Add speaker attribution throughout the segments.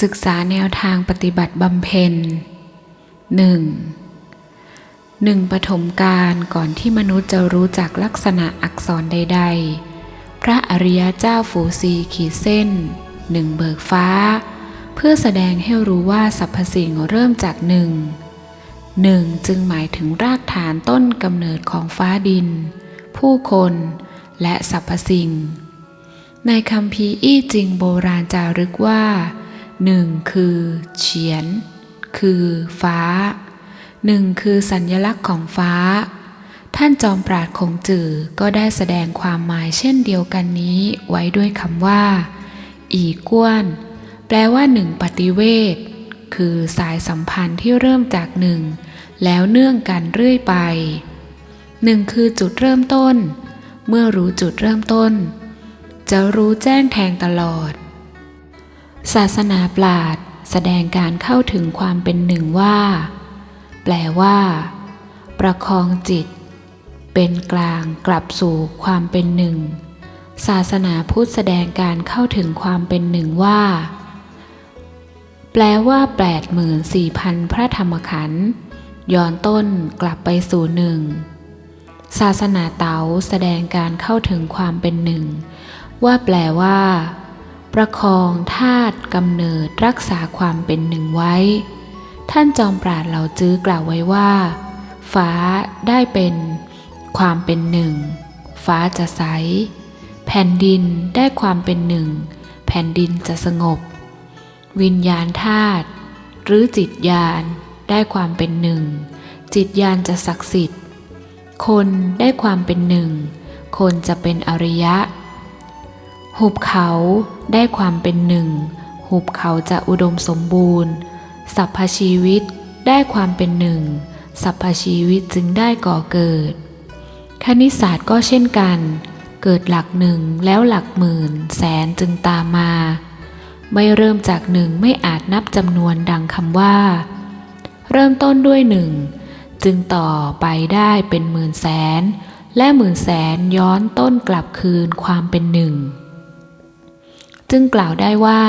Speaker 1: ศึกษาแนวทางปฏิบัติบำเพ็ญ 1. หนึ่งปฐมกาลก่อนที่มนุษย์จะรู้จักลักษณะอักษรใด ๆ พระอริยเจ้าฝูซีขีดเส้นหนึ่งเบิกฟ้า เพื่อแสดงให้รู้ว่าสรรพสิ่งเริ่มจากหนึ่งหนึ่งจึงหมายถึงรากฐานต้นกำเนิดของฟ้าดิน ผู้คนและสรรพสิ่ง ในคำพีอี้จริงโบราณจารึกว่า หนึ่งคือเฉียน คือฟ้าหนึ่งคือสัญญลักษณ์ของฟ้า ท่านจอมปราดคงจือก็ได้แสดงความหมายเช่นเดียวกันนี้ไว้ด้วยคำว่า อีก้วน แปลว่าหนึ่งปฏิเวทคือสายสัมพันธ์ที่เริ่มจากหนึ่งแล้วเนื่องกันเรื่อยไปหนึ่งคือจุดเริ่มต้น เมื่อรู้จุดเริ่มต้น จะรู้แจ้งแทงตลอด ศาสนาปราดแสดงการเข้าถึงความเป็นหนึ่งว่า แปลว่า ประคองจิต เป็นกลางกลับสู่ความเป็นหนึ่ง ศาสนาพุทธแสดงการเข้าถึงความเป็นหนึ่งว่า แปลว่าแปดหมื่นสี่พันพระธรรมขันธ์ย้อนต้นกลับไปสู่หนึ่งศาสนาเต๋าแสดงการเข้าถึงความเป็นหนึ่ง ว่าแปลว่า ประคองธาตุกำเนิดรักษาความเป็นหนึ่งไว้ ท่านจอมปราดเหล่าจื้อกล่าวไว้ว่า ฟ้าได้เป็นความเป็นหนึ่ง ฟ้าจะใส แผ่นดินได้ความเป็นหนึ่ง แผ่นดินจะสงบ วิญญาณธาตุหรือจิตญาณได้ความเป็นหนึ่ง จิตญาณจะศักดิ์สิทธิ์ คนได้ความเป็นหนึ่ง คนจะเป็นอริยะ หุบเขาได้ความเป็นหนึ่ง หุบเขาจะอุดมสมบูรณ์ สัพพชีวิตได้ความเป็นหนึ่ง สัพพชีวิตจึงได้ก่อเกิด คณิตศาสตร์ก็เช่นกัน เกิดหลักหนึ่งแล้วหลักหมื่น แสนจึงตามมา ไม่เริ่มจากหนึ่งไม่อาจนับจำนวนดังคำว่า เริ่มต้นด้วยหนึ่งจึงต่อไปได้เป็นหมื่นแสน และหมื่นแสนย้อนต้นกลับคืนความเป็นหนึ่ง จึงกล่าวได้ว่า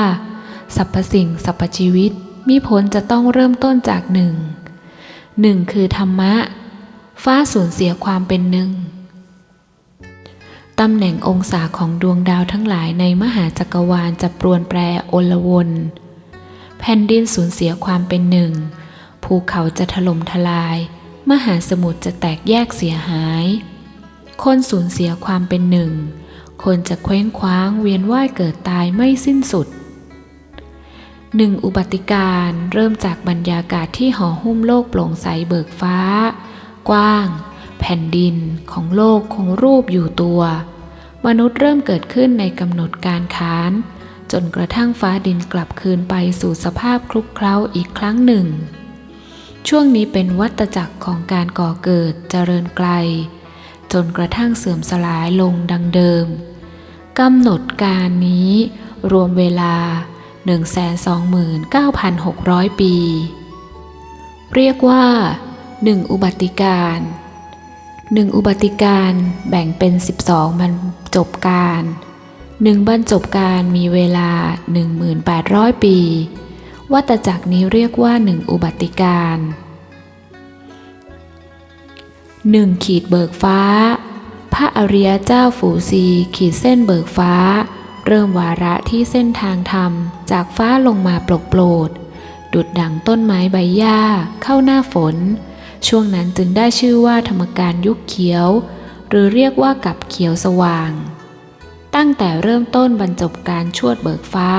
Speaker 1: สรรพสิ่งสรรพชีวิตมิพ้นจะต้องเริ่มต้นจากหนึ่งหนึ่งคือธรรมะ ฟ้าสูญเสียความเป็นหนึ่งตำแหน่งองศาของดวงดาวทั้งหลายในมหาจักรวาลจะปรวนแปรโอลวนแผ่นดินสูญเสียความเป็นหนึ่ง ภูเขาจะถล่มทลาย มหาสมุทรจะแตกแยกเสียหาย คนสูญเสียความเป็นหนึ่ง คนจะเคว้งคว้างเวียนว่ายเกิดตายไม่สิ้นสุดหนึ่งอุบัติการเริ่มจากบรรยากาศที่ห่อหุ้มโลกโปร่งใสเบิกฟ้า กว้าง แผ่นดินของโลกคงรูปอยู่ตัว มนุษย์เริ่มเกิดขึ้นในกำหนดการค้าน จนกระทั่งฟ้าดินกลับคืนไปสู่สภาพคลุกเคล้าอีกครั้งหนึ่ง ช่วงนี้เป็นวัตจักรของการก่อเกิดเจริญไกล จนกระทั่งเสื่อมสลายลงดังเดิมกำหนดการนี้รวมเวลา 129,600 ปี เรียกว่า 1 อุบัติการ1อุบัติการแบ่งเป็น 12 บรรจบการ1บรรจบการมีเวลา 1,800 ปี วัตจักรนี้เรียกว่า1อุบัติการ 1ขีดเบิกฟ้า พระอริยเจ้าฝูซีขีดเส้นเบิกฟ้า เริ่มวาระที่เส้นทางธรรม จากฟ้าลงมาปลกโปรด ดุดดังต้นไม้ใบหญ้า เข้าหน้าฝน ช่วงนั้นจึงได้ชื่อว่าธรรมการยุคเขียว หรือเรียกว่ากับเขียวสว่าง ตั้งแต่เริ่มต้นบรรจบการชวดเบิกฟ้า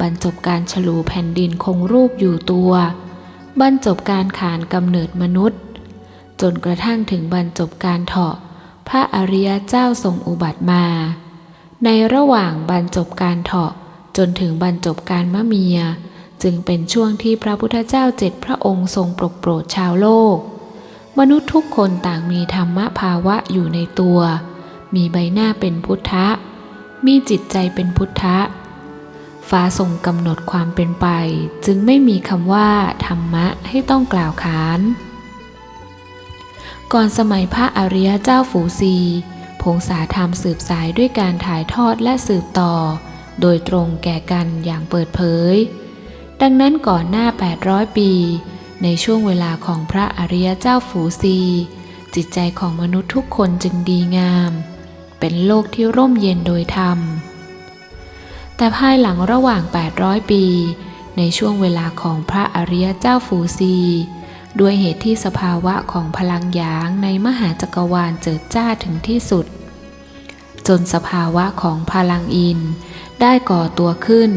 Speaker 1: บรรจบการฉลูแผ่นดินคงรูปอยู่ตัว บรรจบการขานกำเนิดมนุษย์ จนกระทั่งถึงบรรจบการเถาะ พระอริยเจ้าทรงอุบัติมา ในระหว่างบรรจบการเถาะจนถึงบรรจบการมะเมีย จึงเป็นช่วงที่พระพุทธเจ้าเจ็ดพระองค์ทรงปรกโปรดชาวโลก มนุษย์ทุกคนต่างมีธรรมภาวะอยู่ในตัว มีใบหน้าเป็นพุทธะ มีจิตใจเป็นพุทธะ ฟ้าทรงกำหนดความเป็นไป จึงไม่มีคำว่า ธรรมะให้ต้องกล่าวขาน ก่อนสมัยพระอริยเจ้าฝูซีพงษาธรรมสืบสายด้วยการถ่ายทอดและสืบต่อ โดยตรงแก่กันอย่างเปิดเผย ดังนั้นก่อนหน้า 800 ปี ในช่วงเวลาของพระอริยเจ้าฝูซี จิตใจของมนุษย์ทุกคนจึงดีงาม เป็นโลกที่ร่มเย็นโดยธรรม แต่ภายหลังระหว่าง 800 ปี ในช่วงเวลาของพระอริยเจ้าฝูซี ด้วยเหตุที่สภาวะของพลังหยางในมหาจักรวาลเจิดจ้าถึงที่สุด จนสภาวะของพลังอินได้ก่อตัวขึ้น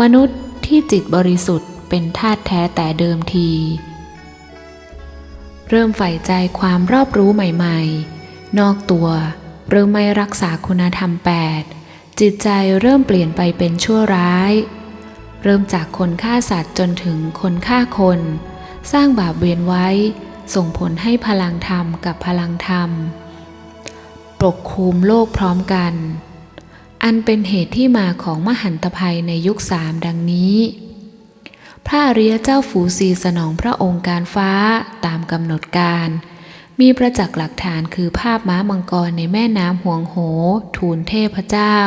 Speaker 1: มนุษย์ที่จิตบริสุทธิ์เป็นธาตุแท้แต่เดิมที เริ่มใฝ่ใจความรอบรู้ใหม่ๆ นอกตัวเริ่มไม่รักษาคุณธรรม 8 จิตใจเริ่มเปลี่ยนไปเป็นชั่วร้าย เริ่มจากคนฆ่าสัตว์จนถึงคนฆ่าคน สร้างบาปเวียนไว้ ส่งผลให้พลังธรรมกับพลังธรรม ปกคลุมโลกพร้อมกัน อันเป็นเหตุที่มาของมหันตภัยในยุคสามดังนี้ พระอริยเจ้าฝูซีสนองพระองค์การฟ้าตามกำหนดการมีประจักษ์หลักฐานคือภาพม้ามังกรในแม่น้ำห่วงโห ทูลเทพเจ้า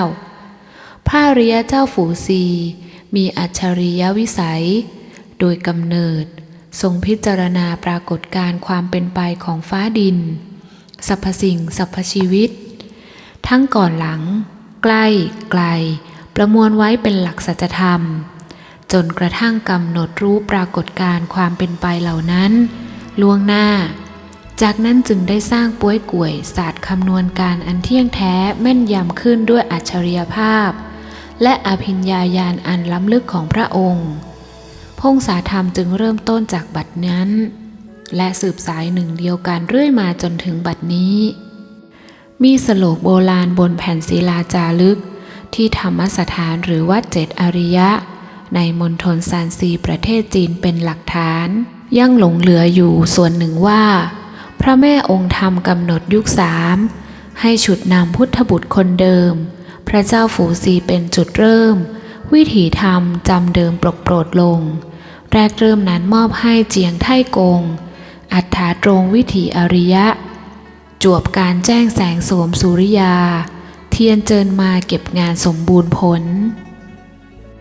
Speaker 1: พระอริยเจ้าฝูซีมีอัจฉริยวิสัย โดยกำเนิด ทรงพิจารณาปรากฏการณ์ความเป็นไปของฟ้าดิน สรรพสิ่งสรรพชีวิต ทั้งก่อนหลัง ใกล้ไกล ประมวลไว้เป็นหลักสัจธรรม จนกระทั่งกำหนดรู้ปรากฏการณ์ความเป็นไปเหล่านั้น ล่วงหน้า จากนั้นจึงได้สร้างป้วยก่วยศาสตร์คำนวณการอันเที่ยงแท้แม่นยำขึ้นด้วยอัจฉริยภาพ และอภิญญาญาณอันล้ำลึกของพระองค์ พงศาธรรมจึงเริ่มต้นจากบัดนั้น และสืบสายหนึ่งเดียวกันเรื่อยมาจนถึงบัดนี้ มีสโลกโบราณบนแผ่นศิลาจารึก ที่ธรรมสถานหรือวัดเจ็ดอริยะ ในมณฑลซานซีประเทศจีนเป็นหลักฐาน ยังหลงเหลืออยู่ส่วนหนึ่งว่า พระแม่องค์ธรรมกำหนดยุคสามให้ฉุดนำพุทธบุตรคนเดิม พระเจ้าฝูซีเป็นจุดเริ่ม วิถีธรรมจำเดิมปรกโปรดลง แรกเริ่มนั้นมอบให้เจียงไท่กง อัฏฐาตรงวิถีอริยะ จวบการแจ้งแสงสวมสุริยา เทียนเจินมาเก็บงานสมบูรณ์ผล